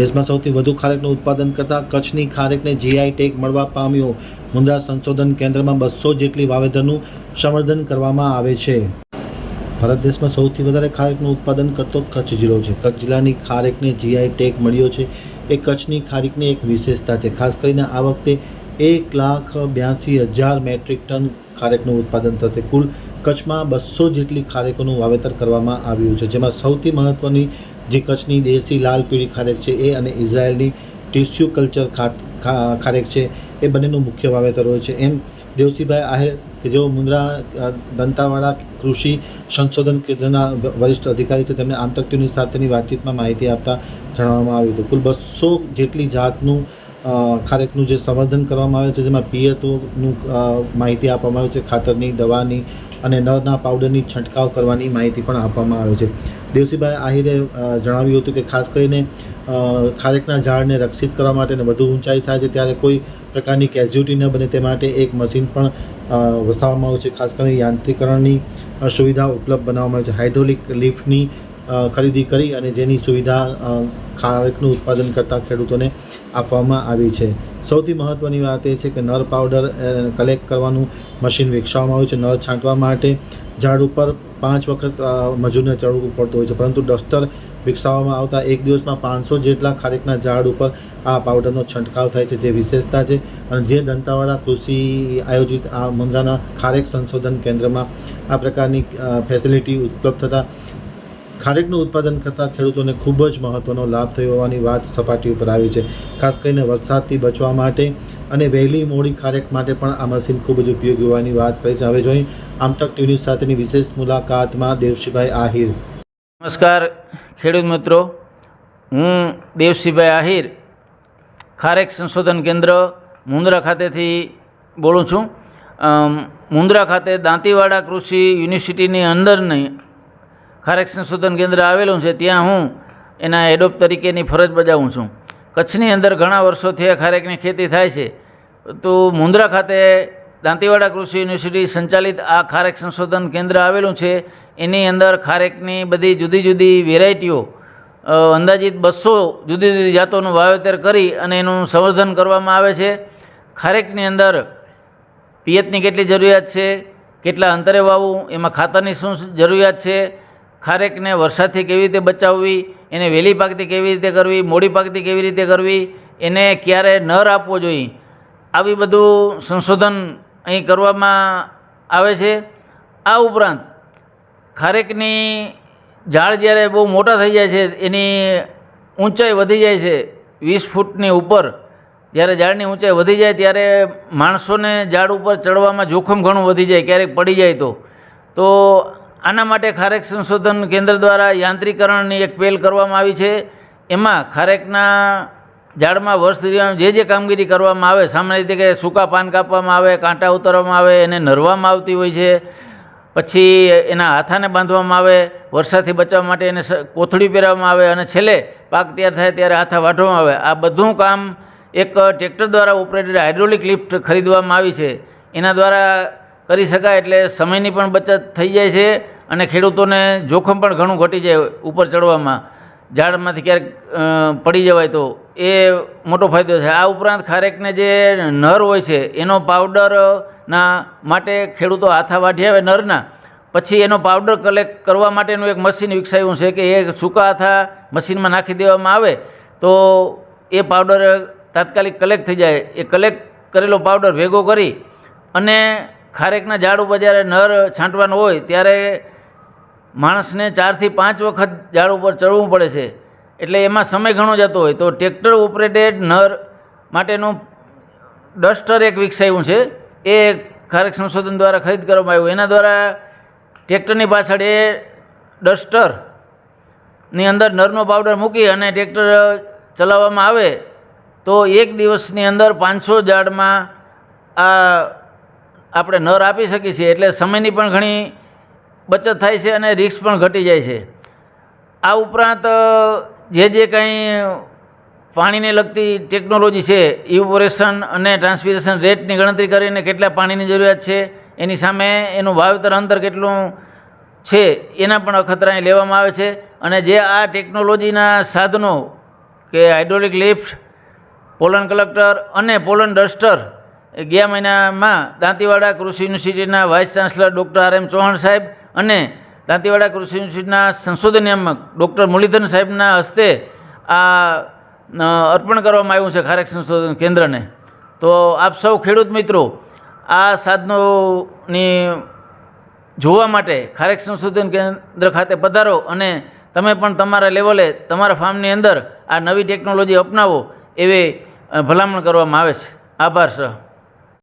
દેશમાં સૌથી વધુ ખારેકનું ઉત્પાદન કરતા કચ્છની ખારેકને જીઆઈ ટેગ મળવા પામ્યો. મુંદ્રા સંશોધન કેન્દ્રમાં બસો જેટલી વાવેતરનું સંવર્ધન કરવામાં આવે છે. ભારત દેશમાં સૌથી વધારે ખારેકનું ઉત્પાદન કરતો કચ્છ જિલ્લો છે. કચ્છ જિલ્લાની ખારેકને જીઆઈ ટેગ મળ્યો છે. એ કચ્છની ખારેકની એક વિશેષતા છે. ખાસ કરીને આ વખતે એક લાખ બ્યાસી હજાર મેટ્રિક ટન ખારેકનું ઉત્પાદન થશે. કુલ કચ્છમાં બસો જેટલી ખારેકોનું વાવેતર કરવામાં આવ્યું છે, જેમાં સૌથી મહત્ત્વની જે કચ્છની દેશી લાલ પીળી ખારેક છે, એ અને ઇઝરાયલની ટિશ્યુ કલ્ચર ખારેક છે, એ બંનેનું મુખ્ય વાવેતર હોય છે. એમ દેવસીભાઈ આહિર કે જેઓ મુન્દ્રા દંતાવાડા કૃષિ સંશોધન કેન્દ્રના વરિષ્ઠ અધિકારી છે, તેમને આંતરક્યુની સાથેની વાતચીતમાં માહિતી આપતા જણાવવામાં આવ્યું હતું. કુલ બસો જેટલી જાતનું ખારેકનું જે સંવર્ધન કરવામાં આવે છે, જેમાં પિયતોનું માહિતી આપવામાં આવે છે, ખાતરની, દવાની અને નળના પાવડરની છંટકાવ કરવાની માહિતી પણ આપવામાં આવે છે. દેવસીભાઈ આહિરે જણાવ્યું હતું કે ખાસ કરીને ખારેકના ઝાડને રક્ષિત કરવા માટે અને વધુ ઊંચાઈ થાય છે ત્યારે કોઈ પ્રકારની કેઝ્યુટી ન બને તે માટે એક મશીન પણ વસાવવામાં આવ્યું છે. ખાસ કરીને યાંત્રિકરણની સુવિધા ઉપલબ્ધ બનાવવામાં આવી છે. હાઇડ્રોલિક લિફ્ટની ખરીદી કરી અને જેની સુવિધા ખારેકનું ઉત્પાદન કરતા ખેડૂતોને આપવામાં આવી છે. સૌથી મહત્ત્વની વાત એ છે કે નર પાવડર કલેક્ટ કરવાનું મશીન વિકસાવવામાં આવ્યું છે. નર છાંટવા માટે ઝાડ ઉપર પાંચ વખત મજૂરને ચડવું પડતું હોય છે. પરંતુ ડસ્ટર વિકસાવવામાં આવતા એક દિવસમાં પાંચસો જેટલા ખારેકના ઝાડ ઉપર આ પાવડરનો છંટકાવ થાય છે, જે વિશેષતા છે. અને જે દંતાવાડા કૃષિ આયોજિત આ મુન્દ્રાના ખારેક સંશોધન કેન્દ્રમાં આ પ્રકારની ફેસિલિટી ઉપલબ્ધ થતાં ખારેકનું ઉત્પાદન કરતા ખેડૂતોને ખૂબ જ મહત્ત્વનો લાભ થયો હોવાની વાત સપાટી ઉપર આવી છે. ખાસ કરીને વરસાદથી બચવા માટે અને વહેલી મોડી ખારેક માટે પણ આ મશીન ખૂબ જ ઉપયોગી હોવાની વાત કરી છે. હવે જોઈએ આમતક ટીવી ન્યૂઝ સાથેની વિશેષ મુલાકાતમાં દેવશીભાઈ આહિર. નમસ્કાર ખેડૂત મિત્રો. હું દેવસિંહભાઈ આહિર, ખારેક સંશોધન કેન્દ્ર મુન્દ્રા ખાતેથી બોલું છું. મુન્દ્રા ખાતે દાંતીવાડા કૃષિ યુનિવર્સિટીની અંદરની ખારેક સંશોધન કેન્દ્ર આવેલું છે, ત્યાં હું એના એડોપ તરીકેની ફરજ બજાવું છું. કચ્છની અંદર ઘણા વર્ષોથી આ ખારેકની ખેતી થાય છે. તો મુન્દ્રા ખાતે દાંતીવાડા કૃષિ યુનિવર્સિટી સંચાલિત આ ખારેક સંશોધન કેન્દ્ર આવેલું છે. એની અંદર ખારેકની બધી જુદી જુદી વેરાયટીઓ અંદાજિત બસો જુદી જુદી જાતોનું વાવેતર કરી અને એનું સંવર્ધન કરવામાં આવે છે. ખારેકની અંદર પિયતની કેટલી જરૂરિયાત છે, કેટલા અંતરે વાવવું, એમાં ખાતરની શું જરૂરિયાત છે ખારેકને વરસાદથી કેવી રીતે બચાવવી, એને વહેલી પાકતી કેવી રીતે કરવી, મોડી પાકતી કેવી રીતે કરવી, એને ક્યારે નર આપવો જોઈએ, આવી બધું સંશોધન અહીં કરવામાં આવે છે. આ ઉપરાંત ખારેકની ઝાડ જ્યારે બહુ મોટા થઈ જાય છે, એની ઊંચાઈ વધી જાય છે, વીસ ફૂટની ઉપર જ્યારે ઝાડની ઊંચાઈ વધી જાય ત્યારે માણસોને ઝાડ ઉપર ચડવામાં જોખમ ઘણું વધી જાય, ક્યારેક પડી જાય તો. તો આના માટે ખારેક સંશોધન કેન્દ્ર દ્વારા યાંત્રિકરણની એક પહેલ કરવામાં આવી છે. એમાં ખારેકના ઝાડમાં વર્ષ દરમિયાન જે જે કામગીરી કરવામાં આવે, સામાન્ય રીતે કે સૂકા પાન કાપવામાં આવે, કાંટા ઉતારવામાં આવે, એને નરવામાં આવતી હોય છે. પછી એના હાથાને બાંધવામાં આવે વરસાદથી બચાવવા માટે એને કોથળી પહેરવામાં આવે અને છેલ્લે પાક તૈયાર થાય ત્યારે હાથા વાઢવામાં આવે. આ બધું કામ એક ટ્રેક્ટર દ્વારા ઓપરેટેડ હાઇડ્રોલિક લિફ્ટ ખરીદવામાં આવી છે. એના દ્વારા કરી શકાય એટલે સમયની પણ બચત થઈ જાય છે અને ખેડૂતોને જોખમ પણ ઘણું ઘટી જાય ઉપર ચડવામાં. ઝાડમાંથી ક્યારેક પડી જવાય તો એ મોટો ફાયદો છે. આ ઉપરાંત ખારેકને જે નર હોય છે, એનો પાવડરના માટે ખેડૂતો હાથા વાઢી આવે નરના. પછી એનો પાવડર કલેક્ટ કરવા માટેનું એક મશીન વિકસાવ્યું છે કે એ સૂકા હાથા મશીનમાં નાખી દેવામાં આવે તો એ પાવડર તાત્કાલિક કલેક્ટ થઈ જાય. એ કલેક્ટ કરેલો પાવડર ભેગો કરી અને ખારેકના ઝાડ ઉપર જ્યારે નર છાંટવાનો હોય, ત્યારે માણસને ચારથી પાંચ વખત ઝાડ ઉપર ચડવું પડે છે. એટલે એમાં સમય ઘણો જતો હોય. તો ટ્રેક્ટર ઓપરેટેડ નર માટેનું ડસ્ટર એક વિકસાવ્યું છે. એ ખારેક સંશોધન દ્વારા ખરીદ કરવામાં આવ્યું. એના દ્વારા ટ્રેક્ટરની પાછળ એ ડસ્ટરની અંદર નરનો પાવડર મૂકી અને ટ્રેક્ટર ચલાવવામાં આવે, તો એક દિવસની અંદર પાંચસો ઝાડમાં આ આપણે નર આપી શકીએ છીએ, એટલે સમયની પણ ઘણી બચત થાય છે અને રિસ્ક પણ ઘટી જાય છે. આ ઉપરાંત જે જે કંઈ પાણીને લગતી ટેકનોલોજી છે ઇવોપોરેશન અને ટ્રાન્સપિરેશન રેટની ગણતરી કરીને કેટલા પાણીની જરૂરિયાત છે, એની સામે એનું વાવેતર અંતર કેટલું છે, એના પણ અખતરા લેવામાં આવે છે. અને જે આ ટેકનોલોજીના સાધનો કે હાઇડ્રોલિક લિફ્ટ પોલન કલેક્ટર અને પોલન ડસ્ટર ગયા મહિનામાં દાંતીવાડા કૃષિ યુનિવર્સિટીના vice chancellor doctor R M Chauhan સાહેબ અને દાંતીવાડા કૃષિ યુનિવર્સિટીના સંશોધન નિયામક ડૉક્ટર મુરલીધર સાહેબના હસ્તે આ અર્પણ કરવામાં આવ્યું છે ખારેક સંશોધન કેન્દ્રને. તો આપ સૌ ખેડૂત મિત્રો, આ સાધનોની જોવા માટે ખારેક સંશોધન કેન્દ્ર ખાતે પધારો અને તમે પણ તમારા લેવલે તમારા ફાર્મની અંદર આ નવી ટેકનોલોજી અપનાવો એવી ભલામણ કરવામાં આવે છે. આભાર, સર.